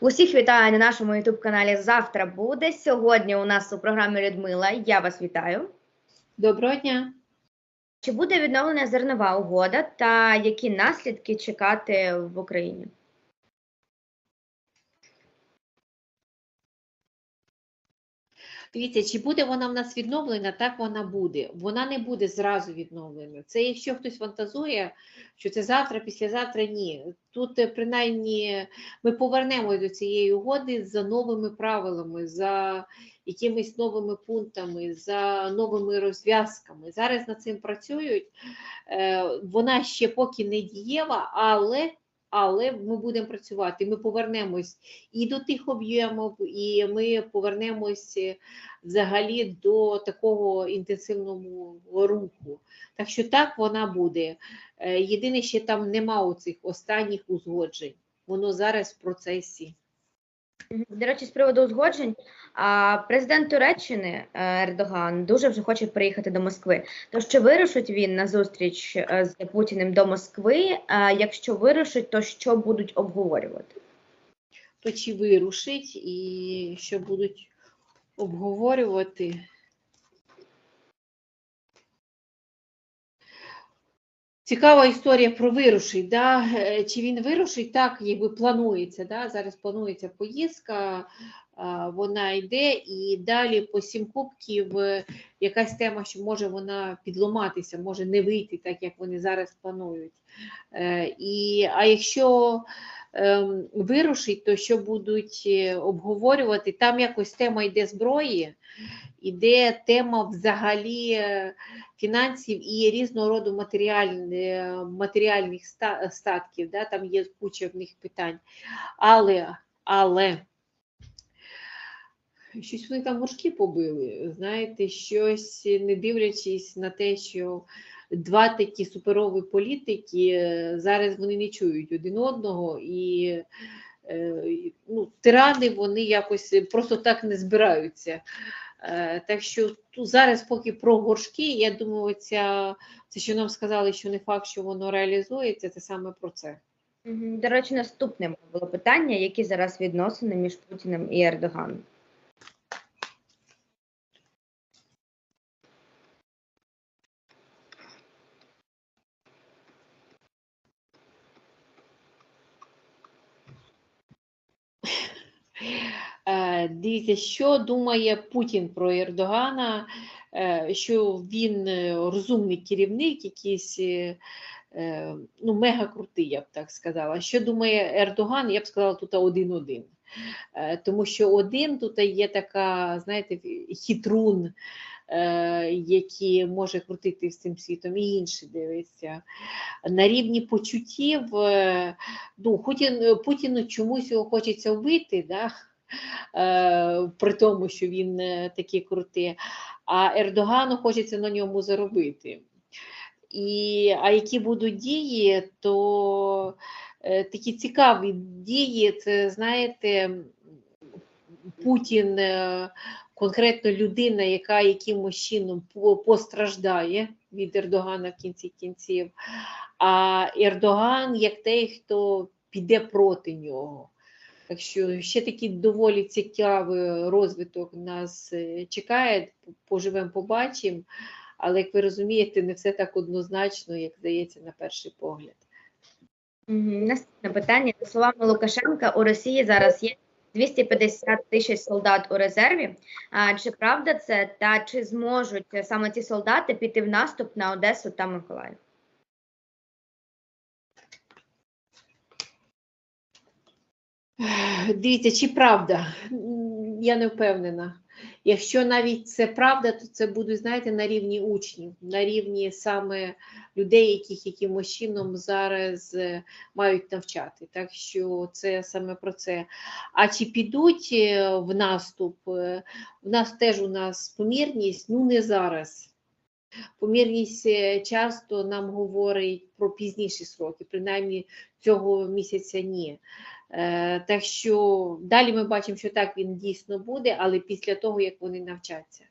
Усіх вітаю на нашому ютуб-каналі. Завтра буде. Сьогодні у нас у програмі Людмила. Я вас вітаю. Доброго дня. Чи буде відновлена зернова угода та які наслідки чекати в Україні? Дивіться, чи буде вона в нас відновлена, так вона буде. Вона не буде зразу відновлена. Це якщо хтось фантазує, що це завтра, післязавтра, ні. Тут, е, принаймні, ми повернемось до цієї угоди за новими правилами, за якимись новими пунктами, за новими розв'язками. Зараз над цим працюють. Е, Вона ще поки не дієва, але але ми будемо працювати. Ми повернемось і до тих об'ємів, і ми повернемось е, взагалі до такого інтенсивного руху. Так що так вона буде. Е, Єдине, що там нема оцих останніх узгоджень. Воно зараз в процесі. До речі, з приводу узгоджень, президент Туреччини е, Ердоган дуже вже хоче приїхати до Москви. То чи вирушить він на зустріч е, з Путіним до Москви? А якщо вирушить, то що будуть обговорювати? То чи вирушить і що будуть обговорювати. Цікава історія про вирушить. Да? Е, Чи він вирушить, так, якби планується. Да? Зараз планується поїздка, вона йде, і далі по сім кубків е, якась тема, що може вона підломатися, може не вийти, так як вони зараз планують. Е, І, А якщо вирушить, то що будуть е, обговорювати? Там якось тема йде зброї, іде тема взагалі е, фінансів і різного роду матеріальних, матеріальних статків. Да? Там є куча в них питань. Але, але щось вони там мошки побили. Знаєте, щось не дивлячись на те, що два такі суперові політики е, зараз вони не чують один одного і. е, Ну, тирани вони якось просто так не збираються. Е, Так що зараз, поки про горшки, я думаю, ця, це, що нам сказали, що не факт, що воно реалізується, це саме про це. До речі, наступне було питання: які зараз відносини між Путіним і Ердоганом? Е, Дивіться, що думає Путін про Ердогана, е, що він е, розумний керівник, якийсь е, ну, мега крутий, я б так сказала. Що думає Ердоган, я б сказала, тут один-один. Тому що один тут є така, знаєте, хитрун, який може крутити цим світом, і інший дивиться. На рівні почуттів, ну, Путін, Путіну чомусь його хочеться вбити, да? Е, при тому, що він е, такий крутий, а Ердогану хочеться на ньому заробити. І, а які будуть дії, то е, такі цікаві дії, це знаєте, Путін конкретно людина, яка якимось чином постраждає від Ердогана в кінці кінців, а Ердоган як той, хто піде проти нього. Так що ще такий доволі цікавий розвиток нас е, чекає, поживемо, побачимо. Але як ви розумієте, не все так однозначно, як здається на перший погляд. Наступне питання. За словами Лукашенка, у Росії зараз є 250 тисяч солдат у резерві. А, чи правда це? Та чи зможуть саме ці солдати піти в наступ на Одесу та Миколаїв? Дивіться, чи правда? Я не впевнена. Якщо навіть це правда, то це буде, знаєте, на рівні учнів, на рівні саме людей, яких якимось чином зараз е, мають навчати. Так що це саме про це. А чи підуть е, в наступ? Е, В нас теж у нас помірність, ну не зараз. Помірність часто нам говорить про пізніші сроки, принаймні цього місяця ні. Е, Так що далі ми бачимо, що так він дійсно буде, але після того, як вони навчаться.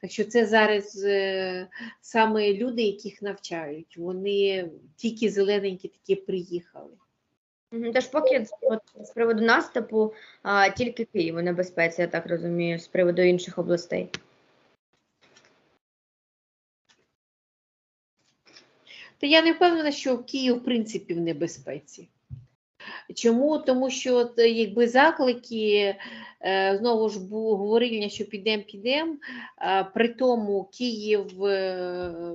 Так що це зараз е, саме люди, яких навчають, вони тільки зелененькі такі приїхали. Тож поки от, з приводу наступу а, тільки Київ у небезпеці, я так розумію, з приводу інших областей. Та я не впевнена, що Київ, в принципі, в небезпеці. Чому? Тому що е, якби заклики, е, знову ж говорильня, що підемо, підемо, при тому Київ е,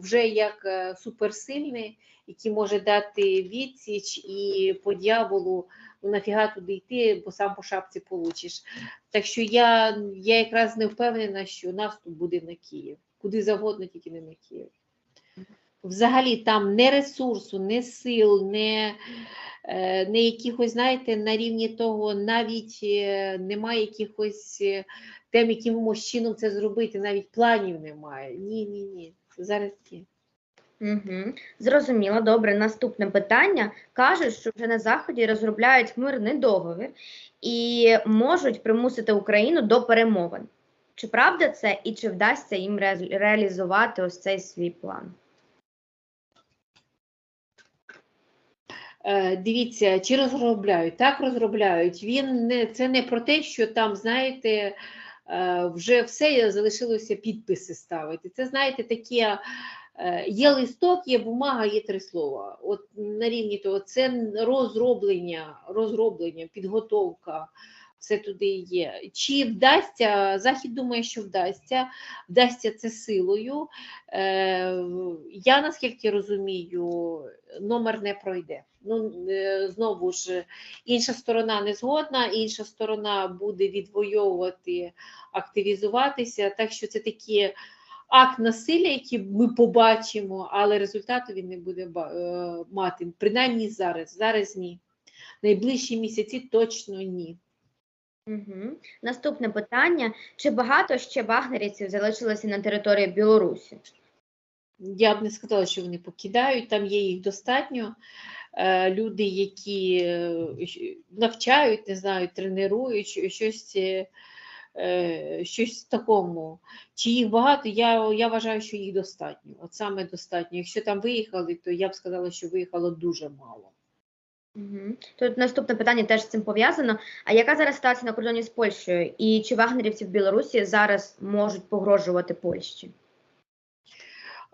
вже як е, суперсильний, який може дати відсіч і по дьяволу, ну нафіга туди йти, бо сам по шапці получиш. Так що я, я якраз не впевнена, що наступ буде на Київ. Куди завгодно, тільки не на Київ. Взагалі там не ресурсу, не сил, не, е, не якихось, знаєте, на рівні того, навіть е, немає якихось е, тем, якимось чином це зробити, навіть планів немає. Ні, ні, ні. Зараз ні. Угу. Зрозуміло, добре. Наступне питання. Кажуть, що вже на Заході розробляють мирний договір і можуть примусити Україну до перемовин. Чи правда це і чи вдасться їм ре- реалізувати ось цей свій план? Дивіться, чи розробляють? Так розробляють. Він не це не про те, що там, знаєте, е, вже все залишилося підписи ставити. Це знаєте, таке. е, Є листок, є бумага, є три слова. От на рівні того, це розроблення, розроблення, підготовка, все туди є. Чи вдасться? Захід думає, що вдасться, вдасться це силою. Е, Я наскільки розумію, номер не пройде. Ну, е, знову ж, інша сторона не згодна, інша сторона буде відвоювати, активізуватися. Так що це такі акт насилля, який ми побачимо, але результату він не буде е, мати. Принаймні зараз. Зараз ні. Найближчі місяці точно ні. Угу. Наступне питання: чи багато ще вагнерівців залишилося на території Білорусі? Я б не сказала, що вони покидають, там є їх достатньо. Е, Люди, які е, навчають, не знаю, тренують, щось, е, щось такому. Чи їх багато, я, я вважаю, що їх достатньо. От саме достатньо. Якщо там виїхали, то я б сказала, що виїхало дуже мало. Угу. Тут наступне питання теж з цим пов'язано. А яка зараз ситуація на кордоні з Польщею? І чи вагнерівці в Білорусі зараз можуть погрожувати Польщі?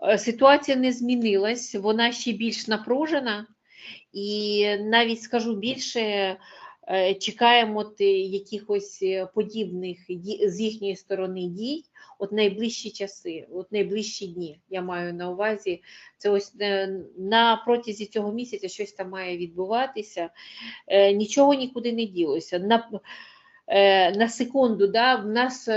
Е, Ситуація не змінилась, вона ще більш напружена, і навіть скажу більше, е, чекаємо якихось е, подібних з їхньої сторони дій от найближчі часи, от найближчі дні. Я маю на увазі, це ось е, на протязі цього місяця щось там має відбуватися. Е, Нічого нікуди не ділося. На, е, на секунду, да, в нас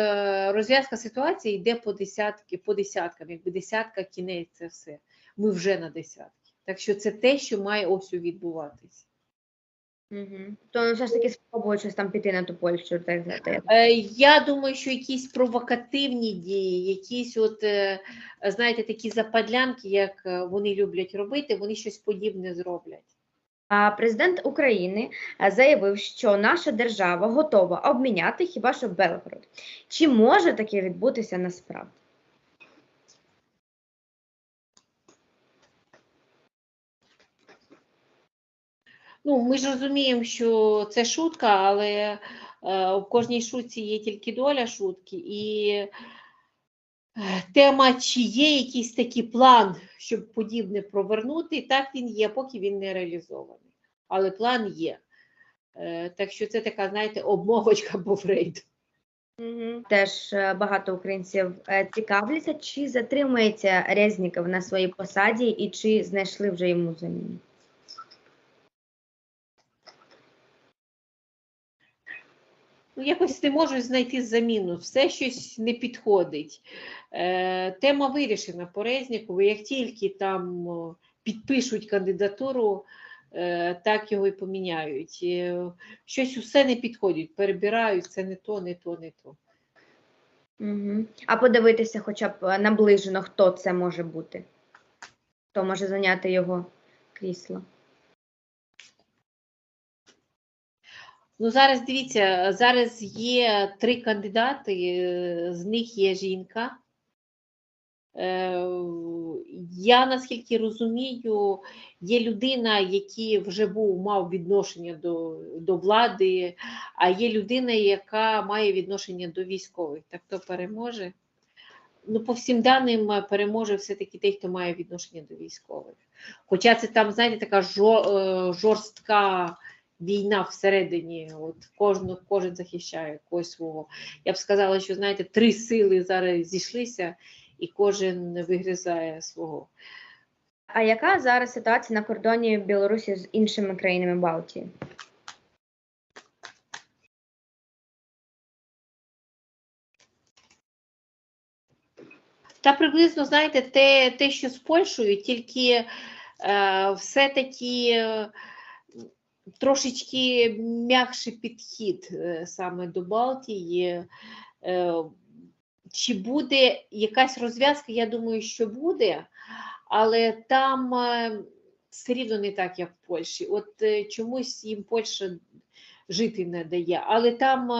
розв'язка ситуації йде по десятки, по десяткам, якби десятка кінець це все. Ми вже на десятки. Так що це те, що має ось відбуватись. Угу. То все ж таки спробують щось там піти на ту Польщу. Так, так. Е, Я думаю, що якісь провокативні дії, якісь, от, е, знаєте, такі западлянки, як е, вони люблять робити, вони щось подібне зроблять. А президент України е, заявив, що наша держава готова обміняти хіба що Белгород. Чи може таке відбутися насправді? Ну, ми ж розуміємо, що це шутка, але е, в кожній шутці є тільки доля шутки. І е, тема, чи є якийсь такий план, щоб подібне провернути, так він є, поки він не реалізований. Але план є. Е, так що це така, знаєте, обмовочка по Фрейду. Теж е, багато українців е, цікавляться, чи затримується Резніков на своїй посаді і чи знайшли вже йому заміну. Ну, якось не можуть знайти заміну, все щось не підходить. Е, тема вирішена по Резнікову. Як тільки там підпишуть кандидатуру, е, так його і поміняють. Е, щось усе не підходить, перебирають, це не то, не то, не то. Угу. А подивитися хоча б е, наближено, хто це може бути, хто може зайняти його крісло. Ну, зараз дивіться, зараз є три кандидати, е, з них є жінка. Е, Я наскільки розумію, є людина, який вже був мав відношення до, до влади, а є людина, яка має відношення до військових. Так хто переможе? Ну, по всім даним переможе все-таки той, хто має відношення до військових. Хоча це там, знаєте, така е, жорстка війна всередині, от кожен, кожен захищає когось свого. Я б сказала, що знаєте, три сили зараз зійшлися, і кожен вигризає свого. А яка зараз ситуація на кордоні Білорусі з іншими країнами Балтії? Та приблизно, знаєте, те, те що з Польщею, тільки е, все-таки е, трошечки м'якший підхід е, саме до Балтії. Е, чи буде якась розв'язка? Я думаю, що буде, але там е, все рівно не так, як в Польщі. От чомусь їм Польща жити не дає, але там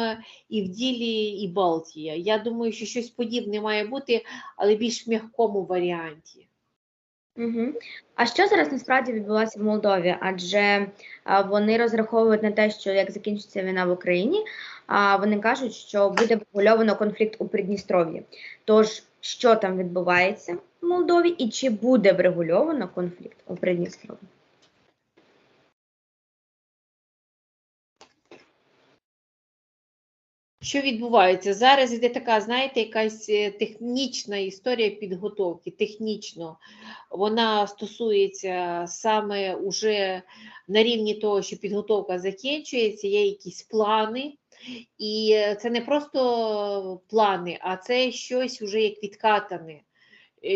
і в ділі, і Балтія. Я думаю, що щось подібне має бути, але більш в м'якому варіанті. Угу. А що зараз насправді відбулося в Молдові? Адже а, вони розраховують на те, що як закінчиться війна в Україні, а вони кажуть, що буде врегульовано конфлікт у Придністров'ї. Тож, що там відбувається в Молдові, і чи буде врегульовано конфлікт у Придністров'ї? Що відбувається? Зараз іде така, знаєте, якась е, технічна історія підготовки. Технічно вона стосується саме уже на рівні того, що підготовка закінчується, є якісь плани. І е, це не просто плани, а це щось вже як відкатане,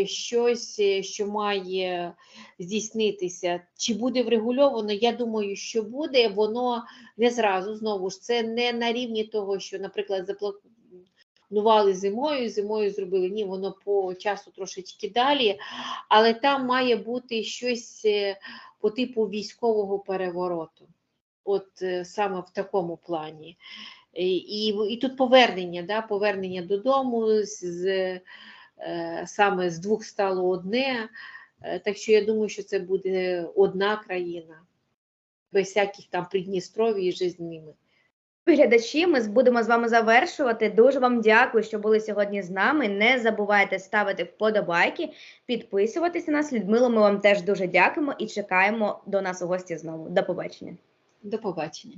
щось, е, що має здійснитися. Чи буде врегульовано? Я думаю, що буде, воно не зразу знову ж це не на рівні того, що, наприклад, запланували зимою, зимою зробили. Ні, воно по часу трошечки далі, але там має бути щось е, по типу військового перевороту. От е, саме в такому плані. І, і, і тут повернення, да, повернення додому, з, е, саме з двох стало одне. Е, Так що я думаю, що це буде одна країна, без всяких там Придністров'я і з ними. Глядачі, ми будемо з вами завершувати. Дуже вам дякую, що були сьогодні з нами. Не забувайте ставити вподобайки, підписуватися на нас. Людмило, ми вам теж дуже дякуємо і чекаємо до нас у гості знову. До побачення. До побачення.